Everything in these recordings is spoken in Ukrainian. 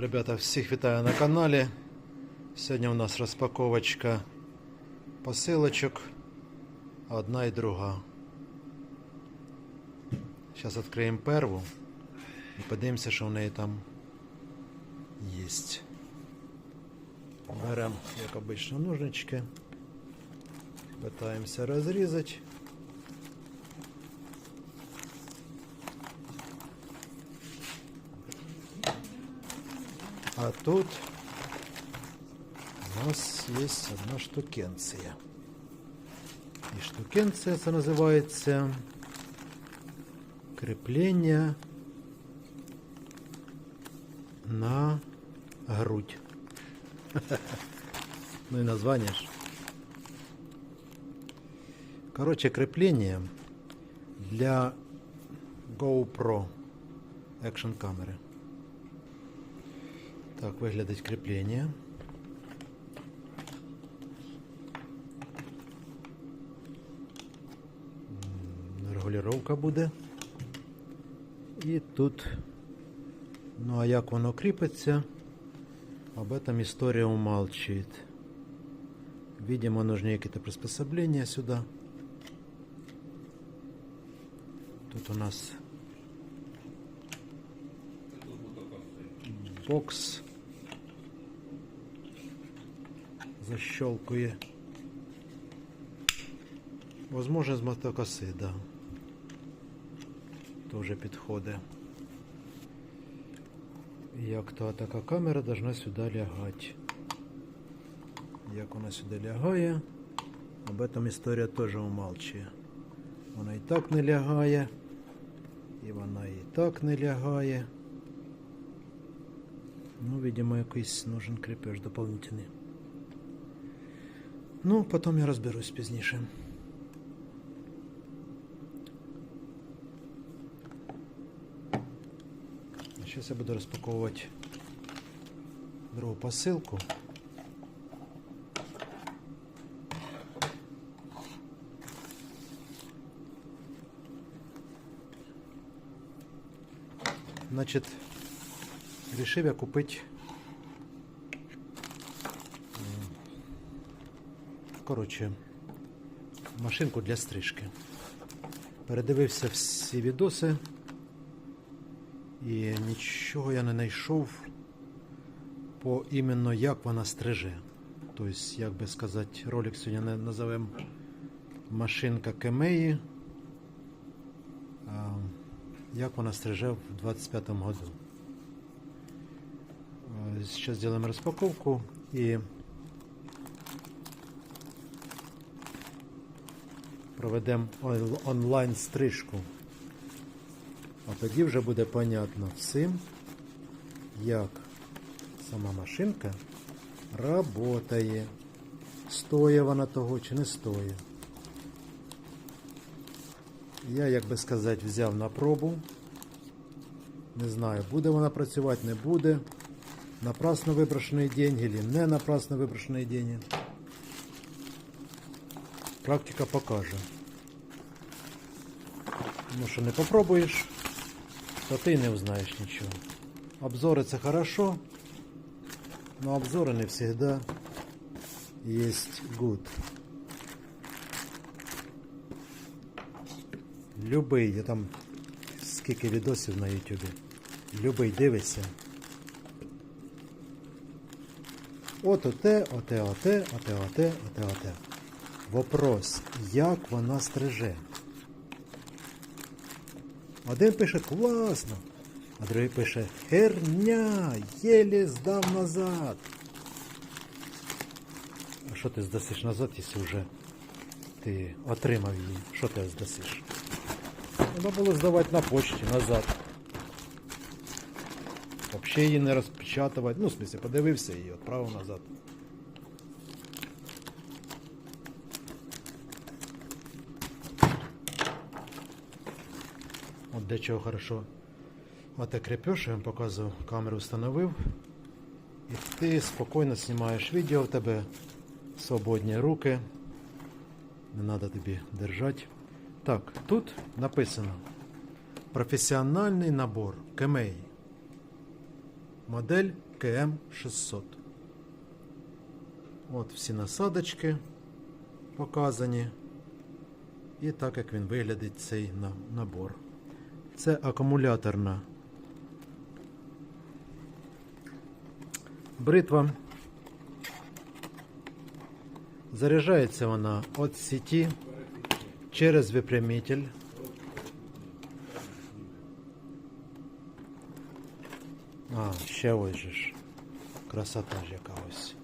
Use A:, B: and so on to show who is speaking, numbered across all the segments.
A: Ребята, всіх вітаю на каналі. Сьогодні у нас розпаковочка посилочок. Одна і друга. Зараз відкриємо перву і подивимося, що в неї там є. Беремо, як обично, ножнички. Питаємося розрізати. А тут у нас есть одна штукенция. И штукенция это называется крепление на грудь. Ну и название ж. Короче, крепление для GoPro экшн камеры. Так виглядить кріплення. Регулювання буде. І тут, ну а як воно кріпиться, об этом история умалчивает. Видимо, нужны какие-то приспособления сюда. Тут у нас бокс защелкує. Возможно, з мотокоси, да. Тоже підходить. Як то така камера должна сюди лягати. Як вона сюди лягає, об этом історія теж умалчує. Вона і так не лягає, і вона і так не лягає. Ну, видимо, якийсь нужен крепеж дополнительний. Ну, потім я розберусь пізніше. Зараз я буду розпаковувати другу посилку. Значить, Рішив я купити коротше, машинку для стрижки. Передивився всі відоси і нічого я не знайшов по іменно як вона стриже. Тобто, як би сказати, ролик сьогодні назовемо машинка Кемеї. Як вона стриже в 25-му году. Э, Сейчас сделаем распаковку проведемо он- онлайн стрижку. А тоді вже буде понятно всім, як сама машинка работає. Стоє вона того чи не стоїть. Я, як би сказати, взяв на пробу. Не знаю, буде вона працювати, не буде. Напрасно выброшенные деньги или не напрасно выброшенные деньги. Практика покаже. Тому що не попробуєш, то ти не узнаєш нічого. Обзори це хорошо, но обзори не завжди є good. Любий, я там скільки відосів на ютубі. Любий дивиться. От оте, оте, оте, оте, оте, оте, оте. Вопрос, як вона стриже? Один пише класно, а другий пише херня, єлі здав назад. А що ти здасиш назад, якщо вже ти отримав її? Що ти здасиш? Треба було здавати на почті назад. Взагалі її не розпечатувати. Ну, в смысле, подивився і відправив назад. От для чого хорошо. Оте крепеж, я вам показував, камеру встановив. І ти спокійно знімаєш відео, в тебе свободні руки. Не треба тобі держати. Так, тут написано професіональний набор Кемей. Модель КМ 600. От всі насадочки показані. І так як він виглядить цей набор. Це акумуляторна бритва. Заряджається вона від сеті через випрямитель. А, ще ось же ж. Красота ж яка ось.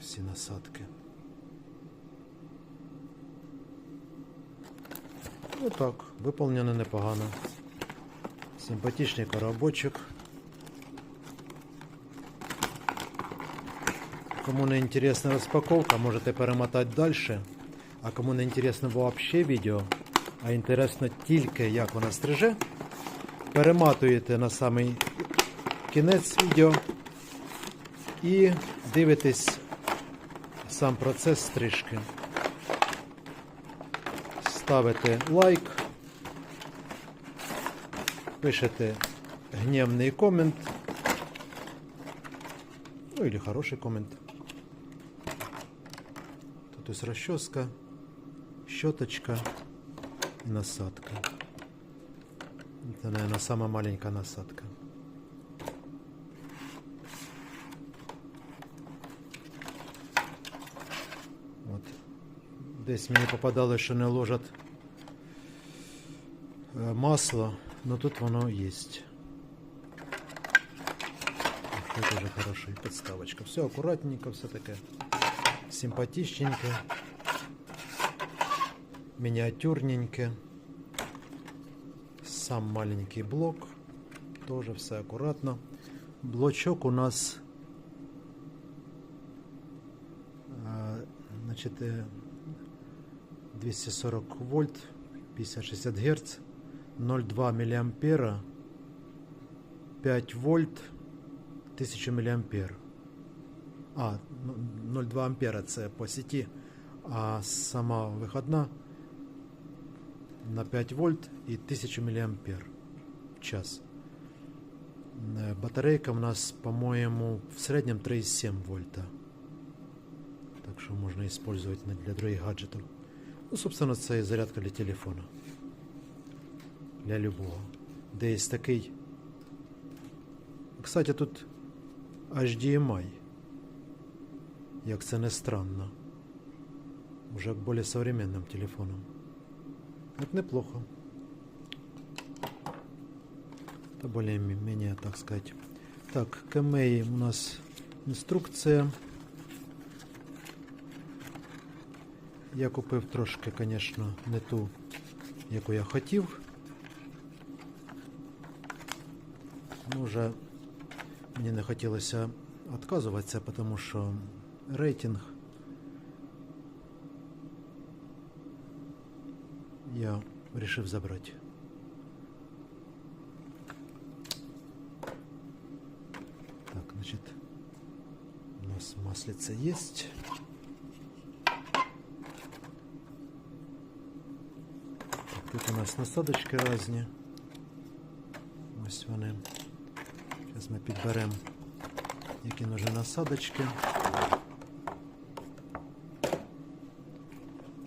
A: Всі насадки. Ну так, виповнено непогано. Симпатичний коробочок. Кому не інтересна розпаковка, можете перемотати далі. А кому не інтересно взагалі відео, а інтересно тільки як вона стриже, перематуєте на самий кінець відео і дивитесь сам процес стрижки. Ставите лайк, пишете гнівний комент. Ну или хороший комент. Тут ось расческа, щеточка и насадка. Это, наверное, самая маленькая насадка. Десь мені попадало, що не ложать масло, но тут воно є. Это уже хорошо. И подставочка. Все аккуратненько, все таке симпатичненько. Миниатюрненько. Сам маленький блок. Тоже все аккуратно. Блочок у нас значит, 240 вольт, 50-60 герц, 0,2 миллиампера, 5 вольт, 1000 мА. А, ну, 0,2 ампера це по сеті, а сама виходна на 5 вольт і 1000 мА в час. Е, Батарейка в нас, по-моєму, в середньому 3,7 вольта. Так що можна использовать для других гаджетів. Ну, собственно, це і зарядка для телефона. Для любого. Де є такий. Кстати, тут HDMI. Як це не странно. Уже более современным телефоном. Это неплохо. Это более-менее, так сказать. Так, КМЕЙ у нас інструкція. Я купив трошки, звісно, не ту, яку я хотів. Ну, вже мені не хотілося відказуватися, тому що рейтинг я вирішив забрати. Так, значит, у нас маслица есть. Так, тут у нас насадочки різні. Ось вони. Зараз ми підберемо, які нужні насадочки.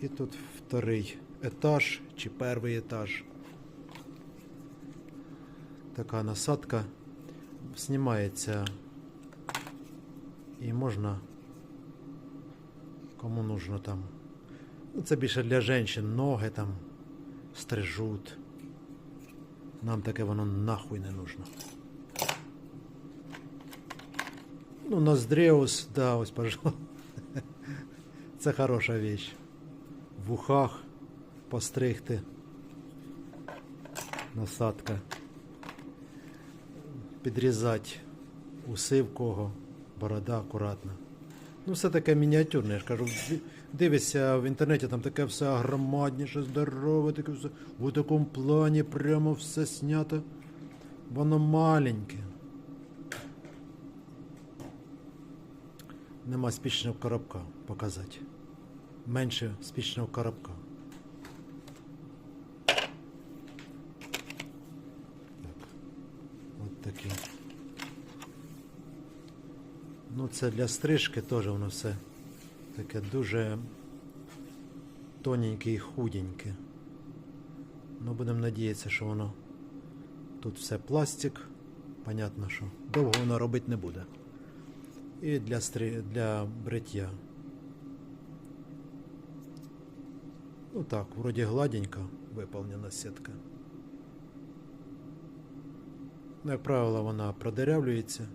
A: І тут вторий етаж чи перший етаж. Така насадка знімається і можна кому нужно там. Ну, це більше для жінок, ноги там стрижуть. Нам таке воно нахуй не нужно. Ну, Ноздреус, да, ось, пожалуйста. Це хороша вещь. В ухах постригти. Насадка. Підрізати уси в кого, борода акуратно. Ну, все таке мініатюрне, я ж кажу. Ди- Дивишся в інтернеті, там таке все громадніше, здорове, таке все. В такому плані прямо все снято. Воно маленьке. Нема спічного коробка показати. Менше спічного коробка. такі. Ну, це для стрижки теж воно все таке дуже тоненьке і худеньке. Ну, будемо надіятися, що воно тут все пластик. Понятно, що довго воно робити не буде. І для, стрі... для бриття. Ну так, вроді гладенько виповнена сітка. Ну, як правило, вона продерявлюється.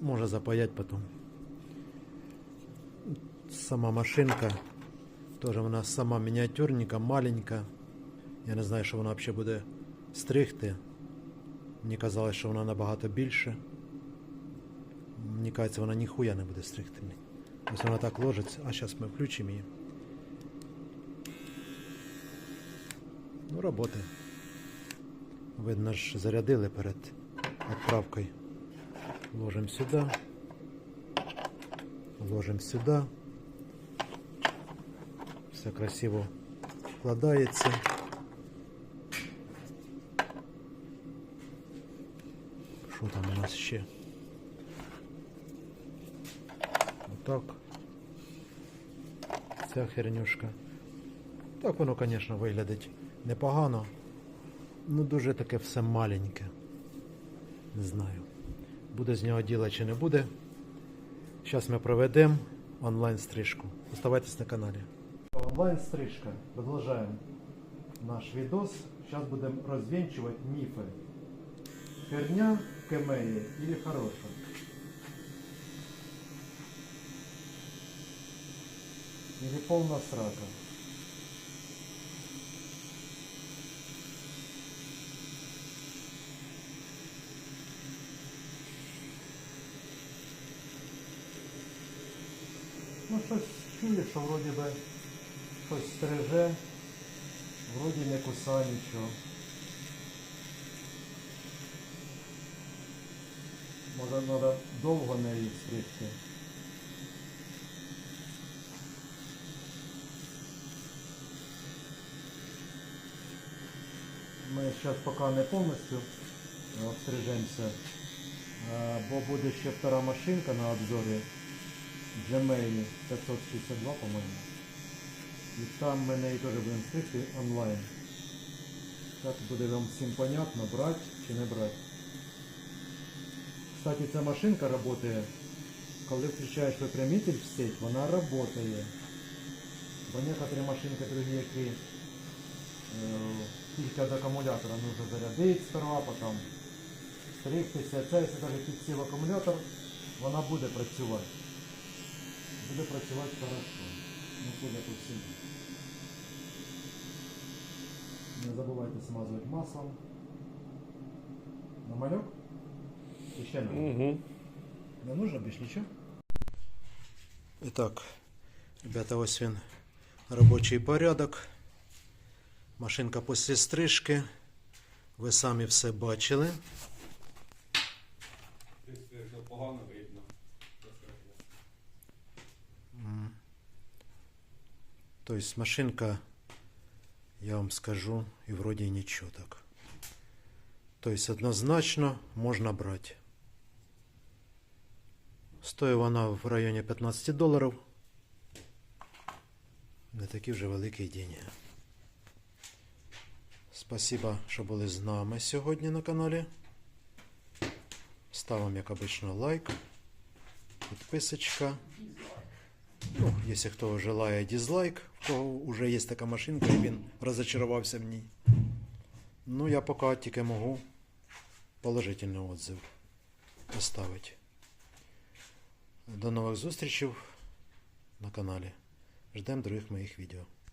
A: Може запаять потім. Сама машинка. Теж вона сама мініатюрненька, маленька. Я не знаю, що вона взагалі буде стригти. Мені казалось, що вона набагато більше. Мені кажеться, вона ніхуя не буде стригти. Ось вона так ложиться, а зараз ми включимо її. Ну, роботи. Видно ж, зарядили перед відправкою. Ложим сюди. Ложим сюди. Все красиво вкладається. Що там у нас ще? Отак. Ця хернюшка. Так воно, звісно, виглядить непогано. Ну дуже таке все маленьке. Не знаю. Буде з нього діла чи не буде. Зараз ми проведемо онлайн стрижку. Оставайтесь на каналі. Онлайн стрижка. Продовжуємо наш відос. Зараз будемо розвінчувати міфи. Херня в кемеї или хороша? Или полна срака? Ну, щось чую, що вроді би щось стриже, вроді не кусає нічого. Може треба довго неї стригти. Ми зараз поки не повністю обстрижемося, бо буде ще втора машинка на обзорі Gmail 562, по-моєму. І там ми неї теж будемо стригти онлайн. Так буде вам всім понятно, брати чи не брати. Кстати, ця машинка працює, коли включаєш випрямитель в сеть, вона працює. Бо некоторі машинки другі, які е, тільки від акумулятора нужно зарядити сперва, потім стригтися. Це, якщо навіть підсів акумулятор, вона буде працювати. Буде працювати хорошо. Ну, судя по всім. Не забувайте смазувати маслом. Намальок? І ще намальок.
B: Угу.
A: Не нужно більше нічого? І так, ребята, ось він робочий порядок. Машинка після стрижки. Ви самі все бачили.
B: В принципі, видно.
A: Тобто машинка, я вам скажу, і вроді і нічого так. Тобто однозначно можна брати. Стоїть вона в районі 15 доларів. Не такі вже великі деньги. Спасибо, що були з нами сьогодні на каналі. Ставимо, як обично, лайк, підписочка. Ну, якщо хто желає дизлайк, в кого вже є така машинка і він розочарувався в ній. Ну, я поки тільки можу положительний отзыв поставити. До нових зустрічей на каналі. Ждемо других моїх відео.